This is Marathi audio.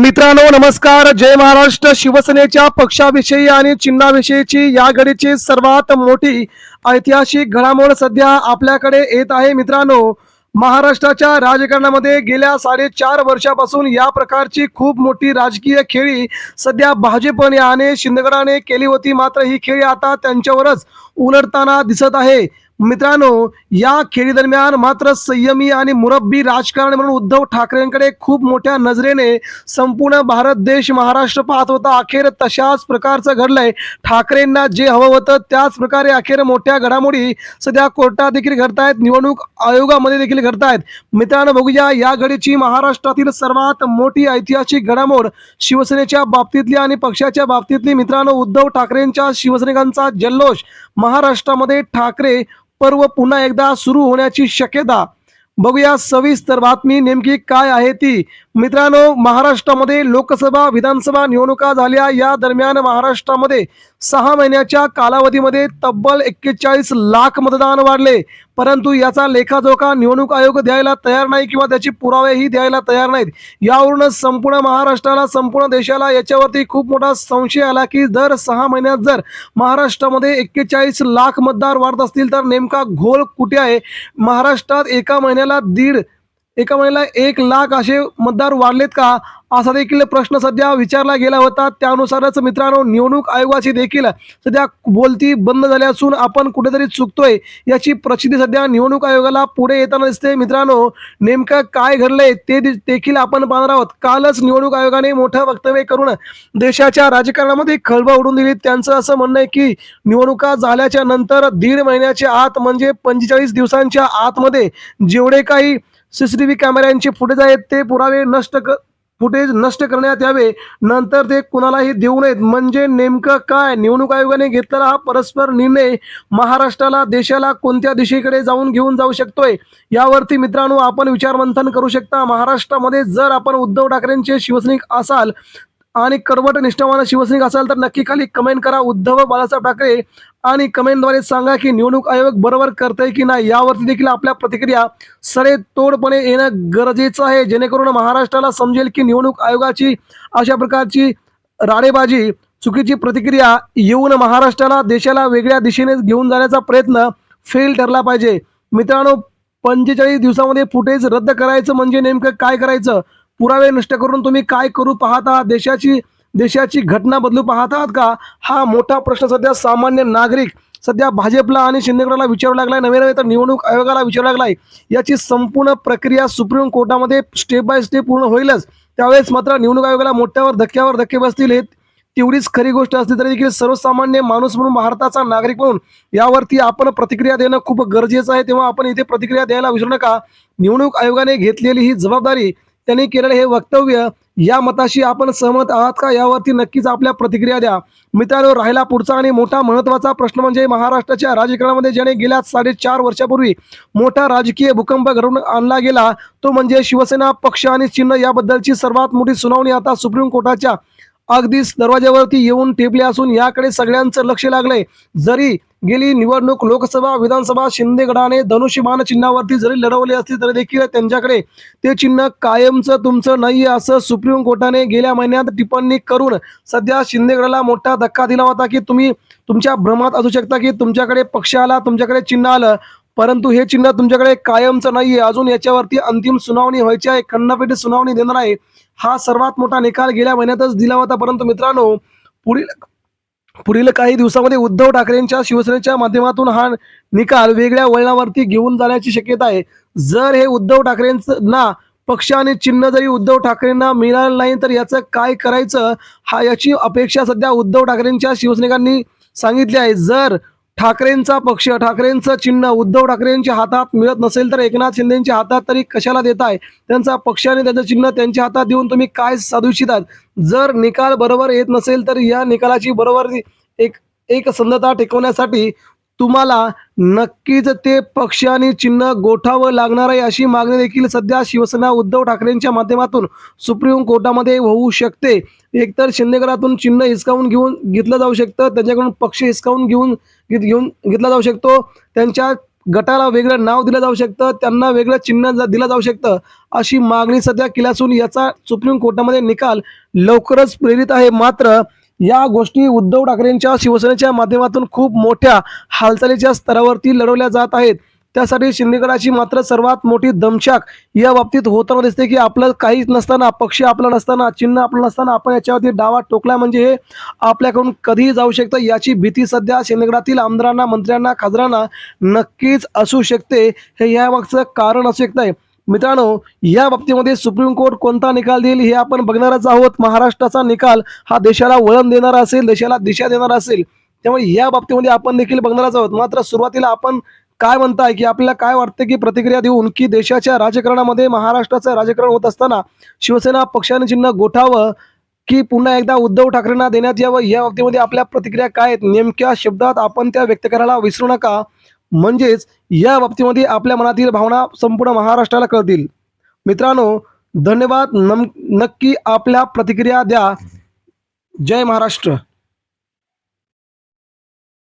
मित्रांनो नमस्कार. जय महाराष्ट्र. शिवसेनेच्या पक्षाविषयी आणि चिन्हाविषयीची या घडीची सर्वात मोठी ऐतिहासिक घडामोड सध्या आपल्याकडे येत आहे. मित्रांनो महाराष्ट्राच्या राजकारणामध्ये गेल्या साडेचार वर्षापासून या प्रकारची खूप मोठी राजकीय खेळी सध्या भाजपने आणि शिंदगडाने केली होती. मात्र ही खेळी आता त्यांच्यावरच उलटताना दिसत आहे. मित्रांनो या खेळी दरम्यान मात्र संयमी आणि मुरब्बी राजकारण म्हणून उद्धव ठाकरेंकडे खूप मोठ्या नजरेने संपूर्ण भारत देश महाराष्ट्र पाहत होता. अखेर तशाच प्रकारचं घडलंय. ठाकरेंना जे हवं होतं त्याच प्रकारे अखेर मोठ्या घडामोडी सध्या कोर्टात देखील घडतायत. निवडणूक आयोगामध्ये देखील घडतायत. मित्रांनो बघूया या घडीची महाराष्ट्रातील सर्वात मोठी ऐतिहासिक घडामोड शिवसेनेच्या बाबतीतली आणि पक्षाच्या बाबतीतली. मित्रांनो उद्धव ठाकरेंच्या शिवसैनिकांचा जल्लोष महाराष्ट्रामध्ये ठाकरे पर्व पुन्हा एकदा सुरू होण्याची शक्यता. बघूया सविस्तर बातमी नेमकी काय आहे ती. मित्रांनो महाराष्ट्रामध्ये लोकसभा विधानसभा निवडणुका झाल्या. या दरम्यान महाराष्ट्रामध्ये सहा महिन्याच्या कालावधीमध्ये तब्बल एक्केचाळीस लाख मतदान वाढले. परंतु याचा लेखाजोखा निवडणूक आयोग द्यायला तयार नाही किंवा त्याची पुरावेही द्यायला तयार नाहीत. यावरूनच संपूर्ण महाराष्ट्राला संपूर्ण देशाला याच्यावरती खूप मोठा संशय आला की दर सहा महिन्यात जर महाराष्ट्रामध्ये एक्केचाळीस लाख मतदार वाढत असतील तर नेमका घोल कुठे आहे? महाराष्ट्रात एका महिन्याला दीड एका वेळेला एक लाख असे मतदार वाढलेत का? असा देखील प्रश्न सध्या विचारला गेला होता. त्यानुसारच मित्रांनो निवडणूक आयोगाची देखील सध्या बोलती बंद झाली असून आपण कुठेतरी चुकतोय याची प्रसिद्धी सध्या निवडणूक आयोगाला पुढे येताना दिसते. मित्रांनो नेमकं काय घडलंय ते देखील आपण पाहणार आहोत. कालच निवडणूक आयोगाने मोठं वक्तव्य करून देशाच्या राजकारणामध्ये खळबळ उडून दिली. त्यांचं असं म्हणणं आहे की निवडणुका झाल्याच्यानंतर दीड महिन्याच्या आत म्हणजे पंचेचाळीस दिवसांच्या आतमध्ये जेवढे काही सीसीटीव्ही कॅमेऱ्यांचे फुटेज आहेत ते पुरावे नष्ट क फुटेज नष्ट करण्यात यावे. नंतर ते कुणालाही देऊ नयेत. म्हणजे नेमकं काय? निवडणूक आयोगाने घेतलेला हा परस्पर निर्णय महाराष्ट्राला देशाला कोणत्या दिशेकडे जाऊन घेऊन जाऊ शकतोय? यावरती मित्रांनो आपण विचारमंथन करू शकता. महाराष्ट्रामध्ये जर आपण उद्धव ठाकरेंचे शिवसैनिक असाल आणि कडवट निष्ठावान शिवसैनिक असाल तर नक्की खाली कमेंट करा. उद्धव बाळासाहेब ठाकरे आणि कमेंटद्वारे सांगा की निवडणूक आयोग बरोबर करतंय की नाही? यावरती देखील आपल्या प्रतिक्रिया सडेतोडपणे येणं गरजेचं आहे. जेणेकरून महाराष्ट्राला समजेल की निवडणूक आयोगाची अशा प्रकारची राडेबाजी चुकीची प्रतिक्रिया येऊन महाराष्ट्राला देशाला वेगळ्या दिशेने घेऊन जाण्याचा प्रयत्न फेल ठरला पाहिजे. मित्रांनो पंचेचाळीस दिवसामध्ये फुटेज रद्द करायचं म्हणजे नेमकं काय करायचं? पुरावे नष्ट करून तुम्ही काय करू पाहत? आहात देशाची देशाची घटना बदलू पाहत आहात का? हा मोठा प्रश्न सध्या सामान्य नागरिक सध्या भाजपला आणि शिंदेगडाला विचारू लागलाय नव्हे नव्हे तर निवडणूक आयोगाला विचारू लागलाय. याची संपूर्ण प्रक्रिया सुप्रीम कोर्टामध्ये स्टेप बाय स्टेप पूर्ण होईलच. त्यावेळेस मात्र निवडणूक आयोगाला मोठ्यावर धक्क्यावर धक्के बसतील हे तेवढीच खरी गोष्ट असली तरी देखील सर्वसामान्य माणूस म्हणून भारताचा नागरिक म्हणून यावरती आपण प्रतिक्रिया देणं खूप गरजेचं आहे. तेव्हा आपण इथे प्रतिक्रिया द्यायला विसरू नका. निवडणूक आयोगाने घेतलेली ही जबाबदारी त्यांनी केलेलं हे वक्तव्य या मताशी आपण सहमत आहात का? यावरती नक्कीच आपल्या प्रतिक्रिया द्या. मित्रांनो राहिला पुढचा आणि मोठा महत्त्वाचा प्रश्न म्हणजे महाराष्ट्राच्या राजकारणामध्ये ज्याने गेल्या साडेचार वर्षापूर्वी मोठा राजकीय भूकंप घडवून आणला गेला तो म्हणजे शिवसेना पक्ष आणि चिन्ह याबद्दलची सर्वात मोठी सुनावणी आता सुप्रीम कोर्टाच्या अगदीच दरवाज्यावरती येऊन टेपले असून याकडे सगळ्यांचं लक्ष लागलंय. जरी गेली निवडणूक लोकसभा विधानसभा शिंदे गटाने धनुष्यबाण चिन्हावरती जरी लढवले असले तरी देखील त्यांच्याकडे ते चिन्ह कायमचं तुमचं नाही असं सुप्रीम कोर्टाने गेल्या महिन्यात टिप्पणी करून सध्या शिंदेगडाला मोठा धक्का दिला होता की तुम्ही तुमच्या भ्रमात असू शकता की तुमच्याकडे पक्ष आला तुमच्याकडे चिन्ह आलं परंतु हे चिन्ह तुमच्याकडे कायमचं नाहीये. अजून याच्यावरती अंतिम सुनावणी व्हायची आहे. खंडपीठ सुनावणी देणार आहे. हा सर्वात मोठा निकाल गेल्या महिन्यातच दिला होता. परंतु मित्रांनो पुढील पुढील काही दिवसामध्ये उद्धव ठाकरेंच्या शिवसेनेच्या माध्यमातून हा निकाल वेगळ्या वळणावरती घेऊन जाण्याची शक्यता आहे. जर हे उद्धव ठाकरेंचं ना पक्ष आणि चिन्ह जरी उद्धव ठाकरेंना मिळालं नाही तर याचं काय करायचं? हा याची अपेक्षा सध्या उद्धव ठाकरेंच्या शिवसैनिकांनी सांगितली आहे. जर ठाकरेंचा पक्ष ठाकरेंचं चिन्ह उद्धव ठाकरेंच्या हातात मिळत नसेल तर एकनाथ शिंदेच्या हातात तरी कशाला देताय? त्यांचा पक्ष आणि त्यांचं चिन्ह त्यांच्या हातात देऊन तुम्ही काय साधू इच्छितात जर निकाल बरोबर येत नसेल तर या निकालाची बरोबर एक एक संधता टिकवण्यासाठी तुम्हाला नक्कीच ते पक्ष आणि चिन्ह गोठावं लागणार आहे अशी मागणी देखील सध्या शिवसेना उद्धव ठाकरेंच्या माध्यमातून सुप्रीम कोर्टामध्ये होऊ शकते. एकतर शिंदेगडातून चिन्ह हिसकावून घेऊन घेतलं जाऊ शकतं त्यांच्याकडून पक्ष हिसकावून घेऊन घेऊन घेतला जाऊ शकतो. त्यांच्या गटाला वेगळं नाव दिलं जाऊ शकतं त्यांना वेगळं चिन्ह दिलं जाऊ शकतं अशी मागणी सध्या केली असून याचा सुप्रीम कोर्टामध्ये निकाल लवकरच प्रेरित आहे. मात्र या गोष्टी उद्धव ठाकरेंच्या शिवसेनेच्या माध्यमातून खूप मोठ्या हालचालीच्या स्तरावरती लढवल्या जात आहेत. त्यासाठी शिंदेगडाची मात्र सर्वात मोठी दमशाक या बाबतीत होताना दिसते की आपलं काहीच नसताना पक्ष आपला नसताना चिन्ह आपलं नसताना आपण याच्यावरती डावा टोकला म्हणजे हे आपल्याकडून कधीही जाऊ शकतं. याची भीती सध्या शिंदेगडातील आमदारांना मंत्र्यांना खासदारांना नक्कीच असू शकते. हे यामागचं कारण असू शकतं मित्रांनो या बाबतीमध्ये सुप्रीम कोर्ट कोणता निकाल देईल हे आपण बघणारच आहोत. महाराष्ट्राचा निकाल हा देशाला वळण देणारा असेल देशाला दिशा देणारा असेल. त्यामुळे या बाबतीमध्ये आपण देखील बघणारच आहोत. मात्र सुरुवातीला आपण काय म्हणताय की आपल्याला काय वाटतं की प्रतिक्रिया देऊन की देशाच्या राजकारणामध्ये महाराष्ट्राचं राजकारण होत असताना शिवसेना पक्षाने चिन्ह गोठावं की पुन्हा एकदा उद्धव ठाकरेंना देण्यात यावं या बाबतीमध्ये आपल्या प्रतिक्रिया काय आहेत? नेमक्या शब्दात आपण त्या व्यक्त करायला विसरू नका. म्हणजेच या बाबतीमध्ये आपल्या मनातील भावना संपूर्ण महाराष्ट्राला कळतील. मित्रांनो धन्यवाद. नम नक्की आपल्या प्रतिक्रिया द्या. जय महाराष्ट्र.